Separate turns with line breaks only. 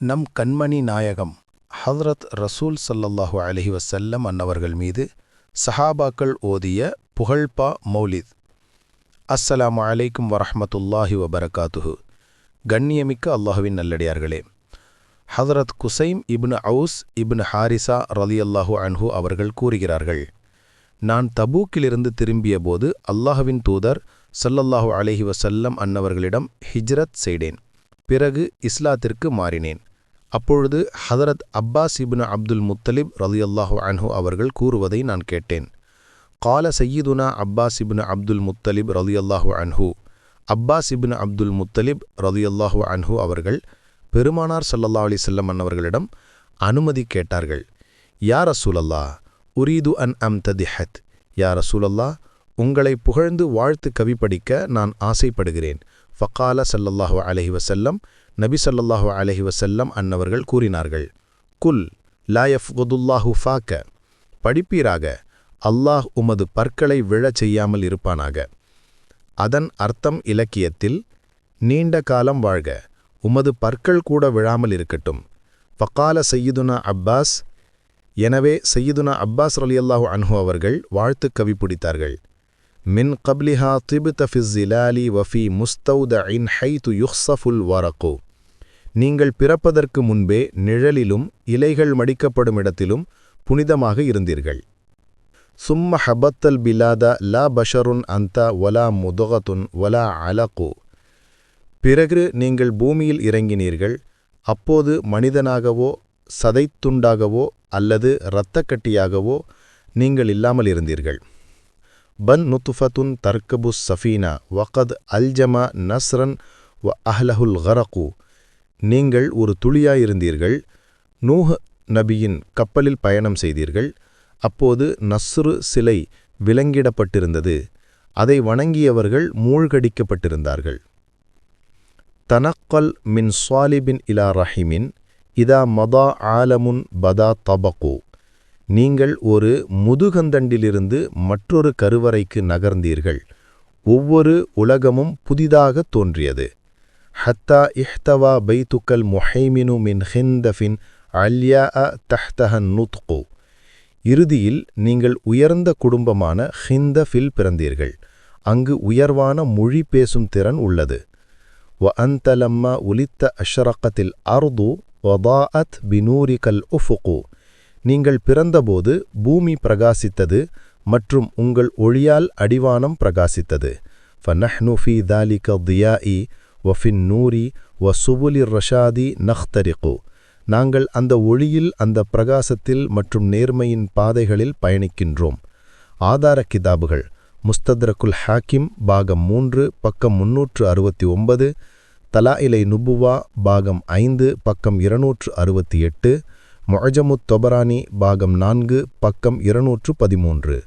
நம் கண்மணி நாயகம் ஹதரத் ரசூல் சல்லல்லாஹு அலஹி வசல்லம் அன்னவர்கள் மீது சஹாபாக்கள் ஓதிய புகழ்பா மௌலித். அஸ்ஸலாமு அலைக்கும் வரஹமத்துல்லாஹி வபரகாத்துஹு. கண்ணியமிக்க அல்லாஹுவின் நல்லடியார்களே ஹதரத் குசைம் இப்னு அவுஸ் இப்னு ஹாரிசா ரலியல்லாஹு அன்ஹு அவர்கள் கூறுகிறார்கள் நான் தபூக்கிலிருந்து திரும்பியபோது அல்லாஹுவின் தூதர் சல்லல்லாஹு அலஹி வசல்லம் அன்னவர்களிடம் ஹிஜ்ரத் செய்தேன் பிறகு இஸ்லாத்திற்கு மாறினேன். அப்பொழுது ஹதரத் அப்பாஸ் இப்னு அப்துல் முத்தலிப் ரலியல்லாஹு அன்ஹு அவர்கள் கூறுவதை நான் கேட்டேன். கால சையீதுனா அப்பாஸ் இப்னு அப்துல் முத்தலிப் ரலியல்லாஹு அன்ஹு அப்பாஸ் இப்னு அப்துல் முத்தலிப் ரலியல்லாஹு அன்ஹு அவர்கள் பெருமானார் ஸல்லல்லாஹு அலி செல்லம் அன்னவர்களிடம் அனுமதி கேட்டார்கள். யா ரசூலல்லா உரீது அன் அம் ததிஹத் யா ரசூலல்லா உங்களை புகழ்ந்து வாழ்த்து கவி படிக்க நான் ஆசைப்படுகிறேன். ஃபக்கால சல்லல்லாஹு அலஹி வசல்லம் நபி சல்லல்லாஹு அலஹி வசல்லம் அன்னவர்கள் கூறினார்கள். குல் லாயஃப் யஃப்குதுல்லாஹு ஃபாக்க. படிப்பீராக. அல்லாஹ் உமது பற்களை விழச் செய்யாமல் இருப்பானாக. அதன் அர்த்தம் இலக்கியத்தில் நீண்ட காலம் வாழ்க. உமது பற்கள் கூட விழாமல் இருக்கட்டும். ஃபக்கால சையீதுனா அப்பாஸ். எனவே சையீதுனா அப்பாஸ் ரலியல்லாஹு அன்ஹு அவர்கள் வாழ்த்துக் கவி பிடித்தார்கள். மின் கப்லிஹா திபுத ஃபிஸ்ஸிலாலி வஃபி முஸ்தௌதஇன் ஹைத்து யுஹ்சஃபுல் வரகு. நீங்கள் பிறப்பதற்கு முன்பே நிழலிலும் இலைகள் மடிக்கப்படும் இடத்திலும் புனிதமாக இருந்தீர்கள். சும்ம ஹபத்தல் பிலாதா லா பஷருன் அந்த வலா முதுகத்துன் வலா அலகோ. பிறகு நீங்கள் பூமியில் இறங்கினீர்கள். அப்போது மனிதனாகவோ சதைத்துண்டாகவோ அல்லது இரத்தக்கட்டியாகவோ நீங்கள் இல்லாமல் இருந்தீர்கள். பன் நுத்துஃபத்துன் தர்கபுஸ் சஃபீனா வகத் அல்ஜமா நஸ்ரன் வ அஹ்லஹுல் ஹரகு நீங்கள் ஒரு துளியாயிருந்தீர்கள் நூஹ் நபியின் கப்பலில் பயணம் செய்தீர்கள். அப்போது நஸ்ரு சிலை விலங்கிடப்பட்டிருந்தது. அதை வணங்கியவர்கள் மூழ்கடிக்கப்பட்டிருந்தார்கள். தனக்கல் மின் சுவாலிபின் இலா ரஹிமின் இதா மதா ஆலமுன் பதா தபகு. நீங்கள் ஒரு முதுகந்தண்டிலிருந்து மற்றொரு கருவறைக்கு நகர்ந்தீர்கள். ஒவ்வொரு உலகமும் புதிதாக தோன்றியது. ஹத்தா இஹ்தவா பைத்துக்கல் மொஹைமினு மின் ஹிந்தஃபின் அல்யா அ தஹ்தஹன் நுத்கு இறுதியில் நீங்கள் உயர்ந்த குடும்பமான ஹிந்தஃபில் பிறந்தீர்கள். அங்கு உயர்வான மொழி பேசும் திறன் உள்ளது. வ அந்தலம்மா உலித்த அஷரக்கத்தில் அர்து வதாஅத் பினூரிகல் உஃபுகு. நீங்கள் பிறந்தபோது பூமி பிரகாசித்தது மற்றும் உங்கள் ஒளியால் அடிவானம் பிரகாசித்தது. ஃபனஹ்னு ஃபி தாலிக தியாஇ வஃபின் நூரி வ சுபுலிர் ரஷாதி நஹ்தரிகு நாங்கள் அந்த ஒளியில் அந்த பிரகாசத்தில் மற்றும் நேர்மையின் பாதைகளில் பயணிக்கின்றோம். ஆதார கிதாபுகள். முஸ்தத்ரகுல் ஹாக்கிம் பாகம் மூன்று பக்கம் முன்னூற்று அறுபத்தி ஒன்பது தலா இலை நுபுவா பாகம் ஐந்து பக்கம் இருநூற்று அறுபத்தி எட்டு மொஜமுத் தொபரானி பாகம் நான்கு பக்கம் இருநூற்று பதிமூன்று.